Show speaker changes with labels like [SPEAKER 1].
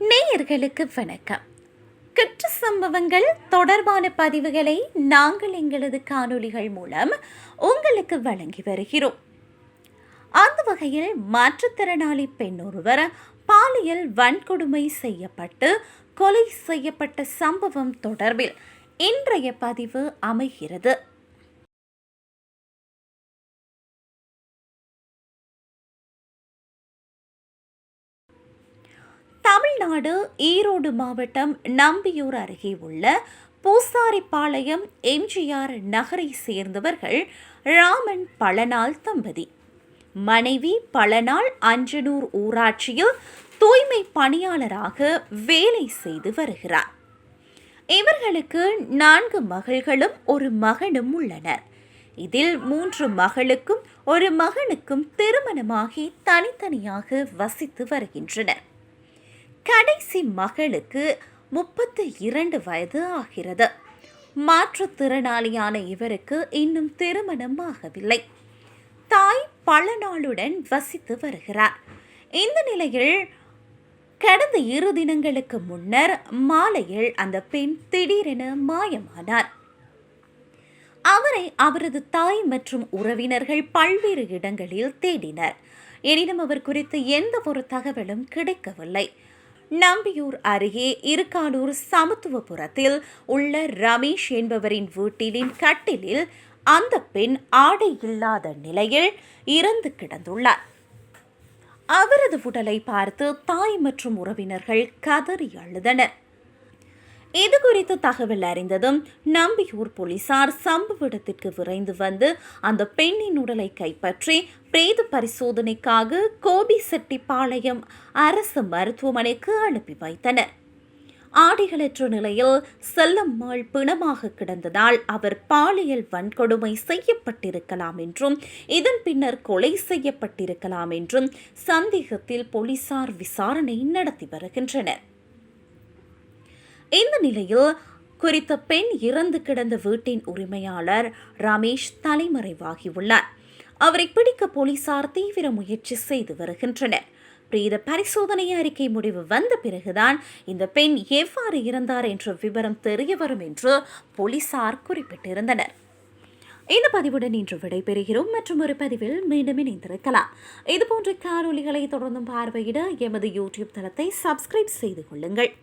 [SPEAKER 1] நேயர்களுக்கு வணக்கம். குற்ற சம்பவங்கள் தொடர்பான பதிவுகளை நாங்கள் எங்களது காணொளிகள் மூலம் உங்களுக்கு வழங்கி வருகிறோம். அந்த வகையில் மாற்றுத்திறனாளி பெண் ஒருவர் பாலியல் வன்கொடுமை செய்யப்பட்டு கொலை செய்யப்பட்ட சம்பவம் தொடர்பில் இன்றைய பதிவு அமைகிறது. தமிழ்நாடு ஈரோடு மாவட்டம் நம்பியூர் அருகே உள்ள பூசாரிப்பாளையம் எம்ஜிஆர் நகரை சேர்ந்தவர்கள் ராமன் பழநாள் தம்பதி. மனைவி பழனால் அஞ்சனூர் ஊராட்சியில் தூய்மை பணியாளராக வேலை செய்து வருகிறார். இவர்களுக்கு நான்கு மகள்களும் ஒரு மகனும் உள்ளனர். இதில் மூன்று மகளுக்கும் ஒரு மகனுக்கும் திருமணமாகி தனித்தனியாக வசித்து வருகின்றனர். கடைசி மகளுக்கு முப்பத்து இரண்டு வயது ஆகிறது. மாற்றுத்திறனாளியான இவருக்கு இன்னும் திருமணம் ஆகவில்லை தாய் பல நாளுடன் வசித்து வருகிறார். இந்த நிலையில் கடந்த இரு தினங்களுக்கு முன்னர் மாலையில் அந்த பெண் திடீரென மாயமானார். அவரை அவரது தாய் மற்றும் உறவினர்கள் பல்வேறு இடங்களில் தேடினர். எனினும் அவர் குறித்து எந்த ஒரு தகவலும் கிடைக்கவில்லை. நம்பியூர் அருகே இருக்கானூர் சமத்துவபுரத்தில் உள்ள ரமேஷ் என்பவரின் வீட்டிலின் கட்டிலில் அந்த பெண் ஆடை இல்லாத நிலையில் இறந்து கிடந்துள்ளார். அவரது உடலை பார்த்து தாய் மற்றும் உறவினர்கள் கதறி அழுதனர். இது குறித்து தகவல் அறிந்ததும் நம்பியூர் போலீசார் சம்பவ இடத்திற்கு விரைந்து வந்து அந்த பெண்ணின் உடலை கைப்பற்றி பிரேத பரிசோதனைக்காக கோபிசெட்டிப்பாளையம் அரசு மருத்துவமனைக்கு அனுப்பி வைத்தனர். ஆடைகளற்ற நிலையில் செல்லம்மாள் பிணமாக கிடந்ததால் அவர் பாலியல் வன்கொடுமை செய்யப்பட்டிருக்கலாம் என்றும் இதன் பின்னர் கொலை செய்யப்பட்டிருக்கலாம் என்றும் சந்தேகத்தில் போலீசார் விசாரணை நடத்தி வருகின்றனர். இந்த நிலையில் குறித்த பெண் இறந்து கிடந்த வீட்டின் உரிமையாளர் ரமேஷ் தலைமறைவாகியுள்ளார். அவரை பிடிக்க போலீசார் தீவிர முயற்சி செய்து வருகின்றனர். பிரேத பரிசோதனை அறிக்கை முடிவு வந்த பிறகுதான் இந்த பெண் எவ்வாறு இறந்தார் என்ற விவரம் தெரிய வரும் என்று போலீசார் குறிப்பிட்டிருந்தனர். இந்த பதிவுடன் இன்று விடைபெறுகிறோம். மற்றும் ஒரு பதிவில் மீண்டும் இணைந்திருக்கலாம். இதுபோன்ற காணொலிகளை தொடர்ந்தும் பார்வையிட எமது யூடியூப் தளத்தை சப்ஸ்கிரைப் செய்து கொள்ளுங்கள்.